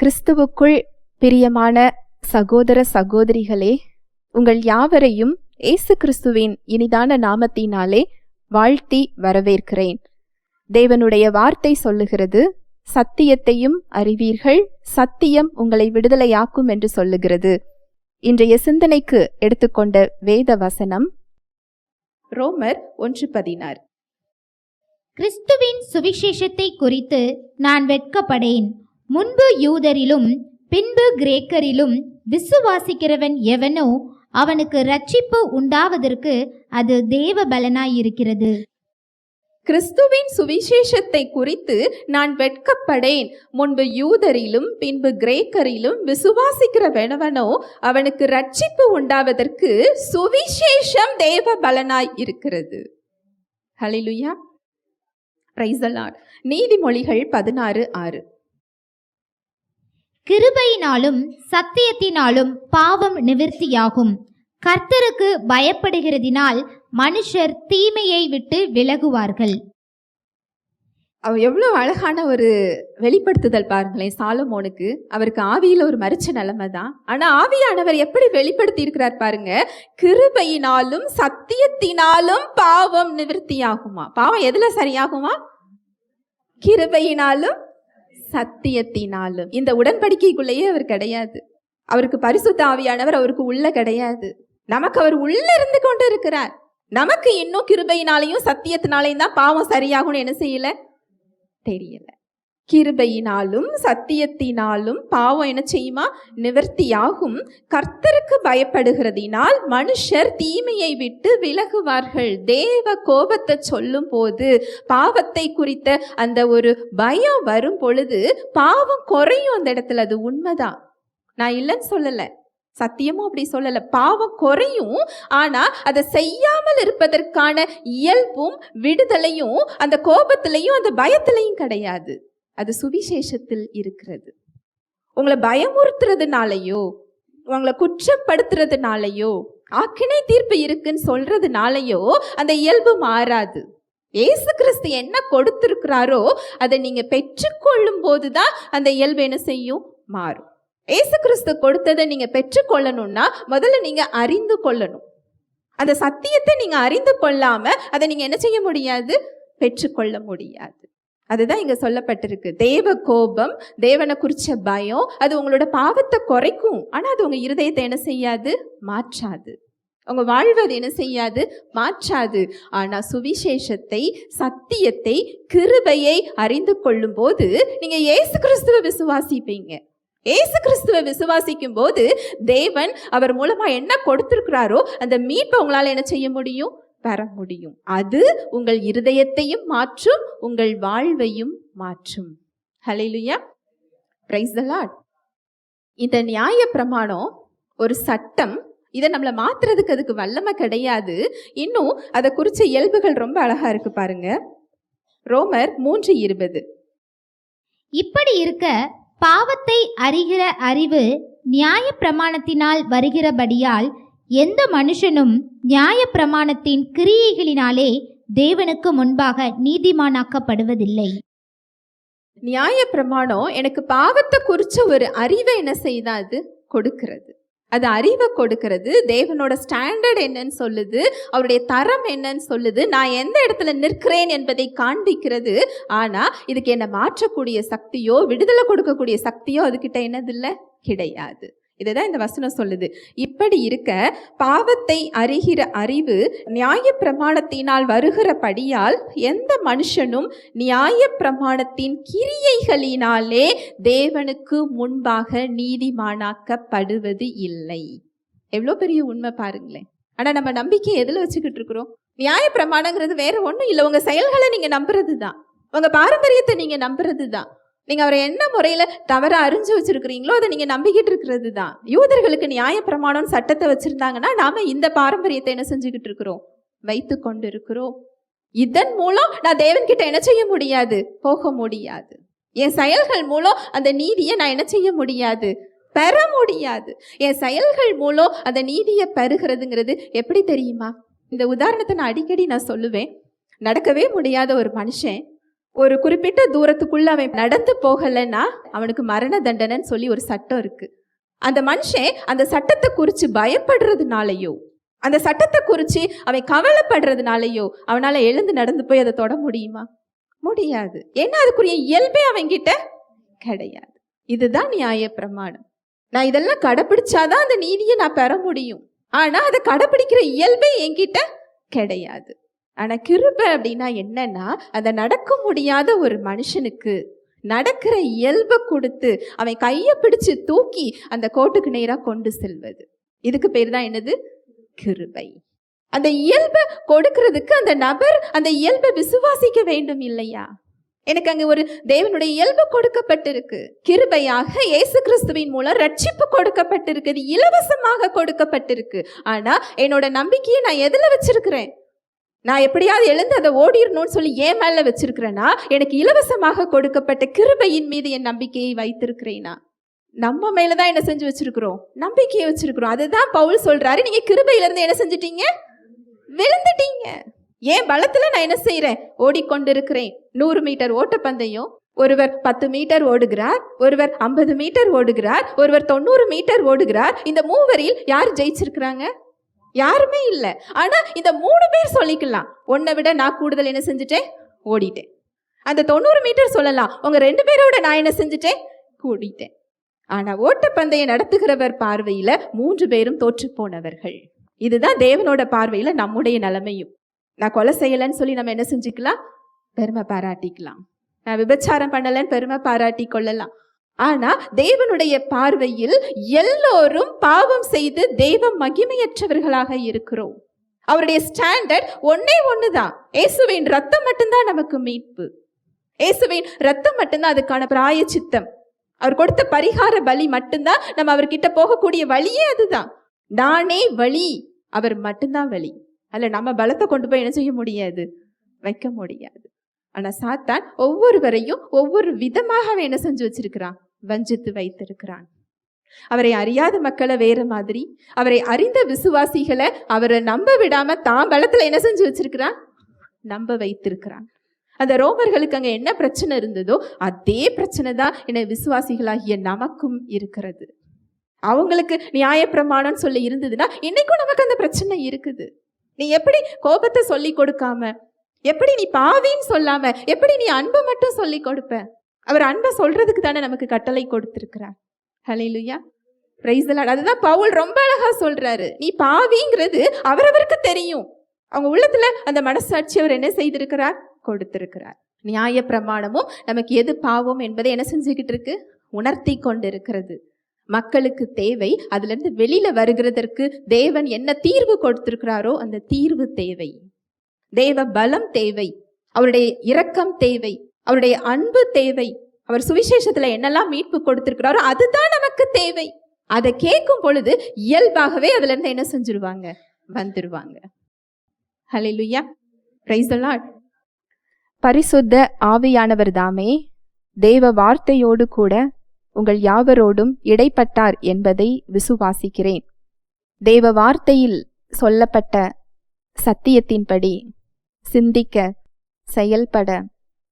கிறிஸ்துவுக்குள் பிரியமான சகோதர சகோதரிகளே உங்கள் யாவரையும் இயேசு கிறிஸ்துவின் இனிதான நாமத்தினாலே வாழ்த்தி வரவேற்கிறேன். தேவனுடைய வார்த்தை சொல்லுகிறது சத்தியத்தையும் அறிவீர்கள் சத்தியம் உங்களை விடுதலையாக்கும் என்று சொல்லுகிறது. இன்றைய சிந்தனைக்கு எடுத்துக்கொண்ட வேத வசனம் ரோமர் ஒன்று பதினார் கிறிஸ்துவின் சுவிசேஷத்தை குறித்து நான் வெட்கப்படேன். முன்பு யூதரிலும் பின்பு கிரேக்கரிலும் விசுவாசிக்கிறவன் எவனோ அவனுக்கு ரட்சிப்பு உண்டாவதற்கு அது தேவ பலனாயிருக்கிறது கிறிஸ்துவின் சுவிசேஷத்தை குறித்து நான் வெட்கப்படேன். முன்பு யூதரிலும் பின்பு கிரேக்கரிலும் விசுவாசிக்கிற வேணவனோ அவனுக்கு ரட்சிப்பு உண்டாவதற்கு சுவிசேஷம் தேவ பலனாய் இருக்கிறது ஹலிலுயா பிரைசலாட் நீதிமொழிகள் பதினாறு ஆறு. கிருபையினாலும் சத்தியத்தினாலும் பாவம் நிவிர்த்தியாகும். கர்த்தருக்கு பயப்படுகிறதினால் மனுஷர் தீமையை விட்டு விலகுவார்கள். அவர் எவ்வளோ அழகான ஒரு வெளிப்படுத்துதல் பாருங்களேன் சாலமோனுக்கு. அவருக்கு ஆவியில் ஒரு மரிச்ச நிலைமை தான். ஆனால் ஆவியானவர் எப்படி வெளிப்படுத்தி இருக்கிறார் பாருங்க. கிருபையினாலும் சத்தியத்தினாலும் பாவம் நிவர்த்தியாகுமா? பாவம் எதில் சரியாகுமா? கிருபையினாலும் சத்தியத்தினாலும். இந்த உடன்படிக்கைக்குள்ளேயே அவர் கிடையாது. அவருக்கு பரிசுத்த ஆவியானவர் அவருக்கு உள்ள கிடையாது. நமக்கு அவர் உள்ள இருந்து கொண்டு இருக்கிறார் நமக்கு இன்னும் கிருபையினாலையும் சத்தியத்தினாலையும் தான் பாவம் சரியாகும்னு என்ன செய்யல? தெரியல. கிருபையினாலும் சத்தியத்தினாலும் பாவம் என்ன செய்யுமா? நிவர்த்தியாகும். கர்த்தருக்கு பயப்படுகிறதினால் மனுஷர் தீமையை விட்டு விலகுவார்கள். தேவ கோபத்தை சொல்லும் போது பாவத்தை குறித்த அந்த ஒரு பயம் வரும் பொழுது பாவம் குறையும் அந்த இடத்துல. அது உண்மைதான். நான் இல்லைன்னு சொல்லலை. சத்தியமும் அப்படி சொல்லல. பாவம் குறையும். ஆனா அதை செய்யாமல் இருப்பதற்கான இயல்பும் விடுதலையும் அந்த கோபத்திலையும் அந்த பயத்திலையும் கிடையாது. அது சுவிசேஷத்தில் இருக்கிறது. உங்களை பயமுறுத்துறதுனாலையோ உங்களை குற்றப்படுத்துறதுனாலையோ ஆக்கினை தீர்ப்பு இருக்குன்னு சொல்றதுனாலையோ அந்த இயல்பு மாறாது. ஏசு கிறிஸ்து என்ன கொடுத்திருக்கிறாரோ அதை நீங்க பெற்றுக்கொள்ளும் போதுதான் அந்த இயல்பு என்ன செய்யும்? மாறும். ஏசு கிறிஸ்து கொடுத்ததை நீங்க பெற்றுக்கொள்ளணும்னா முதல்ல நீங்க அறிந்து கொள்ளணும். அந்த சத்தியத்தை நீங்க அறிந்து கொள்ளாம அதை நீங்க என்ன செய்ய முடியாது? பெற்றுக்கொள்ள முடியாது. அதுதான் இங்கே சொல்லப்பட்டிருக்கு. தேவ கோபம் தேவனை குறித்த பயம் அது உங்களோட பாவத்தை குறைக்கும். ஆனால் அது உங்கள் இருதயத்தை என்ன செய்யாது? மாற்றாது. அவங்க வாழ்வு அது என்ன செய்யாது? மாற்றாது. ஆனால் சுவிசேஷத்தை சத்தியத்தை கிருபையை அறிந்து கொள்ளும் போது நீங்கள் ஏசு கிறிஸ்துவ விசுவாசிப்பீங்க. ஏசு கிறிஸ்துவை விசுவாசிக்கும் போது தேவன் அவர் மூலமாக என்ன கொடுத்துருக்கிறாரோ அந்த மீட்பை உங்களால் என்ன செய்ய முடியும்? பெற முடியும். அது உங்கள் இருதயத்தையும் மாற்றும் உங்கள் வாழ்வையும் மாற்றும். ஹலைலுயா பிரைஸ் லார்ட் இந்த நியாய பிரமாணம் ஒரு சட்டம் இதை நம்மளை மாத்துறதுக்கு அதுக்கு வல்லமை கிடையாது. இன்னும் அதை குறித்த இயல்புகள் ரொம்ப அழகா இருக்கு பாருங்க. ரோமர் மூன்று இருபது. இப்படி இருக்க பாவத்தை அறிகிற அறிவு நியாய பிரமாணத்தினால் வருகிறபடியால் எந்த மனுஷனும் நியாய பிரமாணத்தின் கிரியைகளினாலே தேவனுக்கு முன்பாக நீதிமானாக்கப்படுவதில்லை. நியாய பிரமாணம் எனக்கு பாவத்தை குறிச்ச ஒரு அறிவை என்ன செய்தா அது கொடுக்கிறது. அது அறிவை கொடுக்கிறது. தேவனோட ஸ்டாண்டர்ட் என்னன்னு சொல்லுது. அவருடைய தரம் என்னன்னு சொல்லுது. நான் எந்த இடத்துல நிற்கிறேன் என்பதை காண்பிக்கிறது. ஆனா இதுக்கு என்னை மாற்றக்கூடிய சக்தியோ விடுதலை கொடுக்கக்கூடிய சக்தியோ அதுகிட்ட என்னது இல்லை கிடையாது. இதுதான் இந்த வசனம் சொல்லுது. இப்படி இருக்க பாவத்தை அறிகிற அறிவு நியாய பிரமாணத்தினால் வருகிறபடியால் எந்த மனுஷனும் நியாய பிரமாணத்தின் கிரியைகளினாலே தேவனுக்கு முன்பாக நீதிமானாக்கப்படுவது இல்லை. எவ்வளோ பெரிய உண்மை பாருங்களேன். ஆனால் நம்ம நம்பிக்கை எதில் வச்சுக்கிட்டு இருக்கிறோம்? நியாய பிரமாணங்கிறது வேற ஒன்றும் இல்லை. உங்கள் செயல்களை நீங்கள் நம்புறது தான் உங்கள் பாரம்பரியத்தை நீங்கள் நம்புறது தான் நீங்கள் அவரை என்ன முறையில் தவற அறிஞ்சு வச்சுருக்கிறீங்களோ அதை நீங்கள் நம்பிக்கிட்டு இருக்கிறது தான் யூதர்களுக்கு நியாயப்பிரமாணம் சட்டத்தை வச்சுருந்தாங்கன்னா நாம் இந்த பாரம்பரியத்தை என்ன செஞ்சுக்கிட்டு இருக்கிறோம்? வைத்து கொண்டு இருக்கிறோம் இதன் மூலம் நான் தேவன்கிட்ட என்ன செய்ய முடியாது? போக முடியாது. என் செயல்கள் மூலம் அந்த நீதியை நான் என்ன செய்ய முடியாது? பெற முடியாது. என் செயல்கள் மூலம் அந்த நீதியை பெறுகிறதுங்கிறது எப்படி தெரியுமா? இந்த உதாரணத்தை நான் அடிக்கடி நான் சொல்லுவேன். நடக்கவே முடியாத ஒரு மனுஷன் ஒரு குறிப்பிட்ட தூரத்துக்குள்ள அவன் நடந்து போகலைன்னா அவனுக்கு மரண தண்டனைன்னு சொல்லி ஒரு சட்டம் இருக்கு. அந்த மனுஷன் அந்த சட்டத்தை குறித்து பயப்படுறதுனாலையோ அந்த சட்டத்தை குறித்து அவன் கவலைப்படுறதுனாலையோ அவனால் எழுந்து நடந்து போய் அதை தொட முடியுமா? முடியாது. ஏன்னா அதுக்குரிய இயல்பே அவன்கிட்ட கிடையாது. இதுதான் நியாய பிரமாணம். நான் இதெல்லாம் கடைப்பிடிச்சாதான் அந்த நீதியை நான் பெற முடியும். ஆனால் அதை கடைப்பிடிக்கிற இயல்பே என்கிட்ட கிடையாது. ஆனால் கிருபை அப்படின்னா என்னன்னா அதை நடக்க முடியாத ஒரு மனுஷனுக்கு நடக்கிற இயல்பை கொடுத்து அவன் கையை பிடிச்சு தூக்கி அந்த கோட்டுக்கு நேராக கொண்டு செல்வது. இதுக்கு பேர் தான் என்னது? கிருபை. அந்த இயல்பை கொடுக்கறதுக்கு அந்த நபர் அந்த இயல்பை விசுவாசிக்க வேண்டும் இல்லையா? எனக்கு அங்கே ஒரு தேவனுடைய இயல்பு கொடுக்கப்பட்டிருக்கு. கிருபையாக இயேசு கிறிஸ்துவின் மூலம் ரட்சிப்பு கொடுக்கப்பட்டிருக்கு. இது இலவசமாக கொடுக்கப்பட்டிருக்கு. ஆனால் என்னோட நம்பிக்கையை நான் எதில் வச்சிருக்கிறேன்? நான் எப்படியாவது எழுந்து அதை ஓடிடணும்னு சொல்லி ஏன் மேலே வச்சிருக்கிறேன்னா எனக்கு இலவசமாக கொடுக்கப்பட்ட கிருபையின் மீது என் நம்பிக்கையை வைத்திருக்கிறேனா? நம்ம மேலதான் என்ன செஞ்சு வச்சிருக்கிறோம்? நம்பிக்கையை வச்சிருக்கிறோம். அதுதான் பவுல் சொல்றாரு. நீங்க கிருபையில இருந்து என்ன செஞ்சிட்டீங்க? விழுந்துட்டீங்க. ஏன் பலத்துல நான் என்ன செய்யறேன் ஓடிக்கொண்டிருக்கிறேன். நூறு மீட்டர் ஓட்டப்பந்தயம். ஒருவர் பத்து மீட்டர் ஓடுகிறார். ஒருவர் ஐம்பது மீட்டர் ஓடுகிறார். ஒருவர் தொண்ணூறு மீட்டர் ஓடுகிறார். இந்த மூவரில் யார் ஜெயிச்சிருக்கிறாங்க? யாருமே இல்லை. ஆனால் இந்த மூணு பேர் சொல்லிக்கலாம். உன்னை விட நான் கூடுதல் என்ன செஞ்சுட்டேன்? ஓடிட்டேன். அந்த தொண்ணூறு மீட்டர் சொல்லலாம். உங்கள் ரெண்டு பேரோட நான் என்ன செஞ்சுட்டேன்? கூடிட்டேன். ஆனால் ஓட்டப்பந்தயம் நடத்துகிறவர் பார்வையில் மூன்று பேரும் தோற்று போனவர்கள். இதுதான் தேவனோட பார்வையில் நம்முடைய நிலைமையும். நான் கொலை செய்யலைன்னு சொல்லி நம்ம என்ன செஞ்சுக்கலாம்? பெருமை பாராட்டிக்கலாம். நான் விபச்சாரம் பண்ணலைன்னு பெருமை பாராட்டி கொள்ளலாம். ஆனால் தேவனுடைய பார்வையில் எல்லோரும் பாவம் செய்து தெய்வ மகிமையற்றவர்களாக இருக்கிறோம். அவருடைய ஸ்டாண்டர்ட் ஒன்னே தான் இயேசுவின் ரத்தம் மட்டும்தான் நமக்கு மீட்பு. இயேசுவின் ரத்தம் மட்டும்தான் அதுக்கான பிராய சித்தம் அவர் கொடுத்த பரிகார பலி மட்டும்தான் நம்ம அவர்கிட்ட போகக்கூடிய வழியே அதுதான். நானே வழி அவர் மட்டும்தான் வழி. அல்ல நம்ம பலத்தை கொண்டு போய் என்ன செய்ய முடியாது? வைக்க முடியாது. ஆனால் சாத்தான் ஒவ்வொருவரையும் ஒவ்வொரு விதமாக அவன் என்ன செஞ்சு வச்சிருக்கிறான். வஞ்சித்து வைத்திருக்கிறான். அவரை அறியாத மக்களை வேற மாதிரி அவரை அறிந்த விசுவாசிகளை அவரை நம்ப விடாம தான் பலத்துல என்ன செஞ்சு வச்சிருக்கிறான்? நம்ப வைத்திருக்கிறான். அந்த ரோமர்களுக்கு அங்க என்ன பிரச்சனை இருந்ததோ அதே பிரச்சனை தான் என விசுவாசிகளாகிய நமக்கும் இருக்கிறது. அவங்களுக்கு நியாயப்பிரமாணம் சொல்லி இருந்ததுன்னா இன்னைக்கும் நமக்கு அந்த பிரச்சனை இருக்குது. நீ எப்படி கோபத்தை சொல்லி கொடுக்காம எப்படி நீ பாவின்னு சொல்லாம எப்படி நீ அன்பை மட்டும் சொல்லி கொடுப்ப? அவர் அன்பை சொல்றதுக்கு தானே நமக்கு கட்டளை கொடுத்திருக்கிறார். ஹalleluya பிரைஸ்லாட் அதுதான் பவுல் ரொம்ப அழகா சொல்றாரு. நீ பாவிங்கிறது அவரவருக்கு தெரியும். அவங்க உள்ளத்துல அந்த மனசாட்சி அவர் என்ன செய்திருக்கிறார்? கொடுத்திருக்கிறார். நியாய பிரமாணமும் நமக்கு எது பாவம் என்பதை என்ன செஞ்சுக்கிட்டு இருக்கு? உணர்த்தி கொண்டிருக்கிறது. மக்களுக்கு தேவை அதுலேருந்து வெளியில் வருகிறதற்கு தேவன் என்ன தீர்வு கொடுத்திருக்கிறாரோ அந்த தீர்வு தேவை. தேவ பலம் தேவை. அவருடைய இரக்கம் தேவை. அவருடைய அன்பு தேவை. அவர் சுவிசேஷத்துல என்னெல்லாம் மீட்பு கொடுத்திருக்கிறாரோ அதுதான் நமக்கு தேவை. அதை கேட்கும் பொழுது இயல்பாகவே அதுல இருந்து என்ன செஞ்சிருவாங்க? வந்துருவாங்க. ஹalleluya பிரைஸ் பரிசுத்த ஆவியானவர் தாமே தேவ வார்த்தையோடு கூட உங்கள் யாவரோடும் இடைப்பட்டார் என்பதை விசுவாசிக்கிறேன். தேவ வார்த்தையில் சொல்லப்பட்ட சத்தியத்தின்படி சிந்திக்க செயல்பட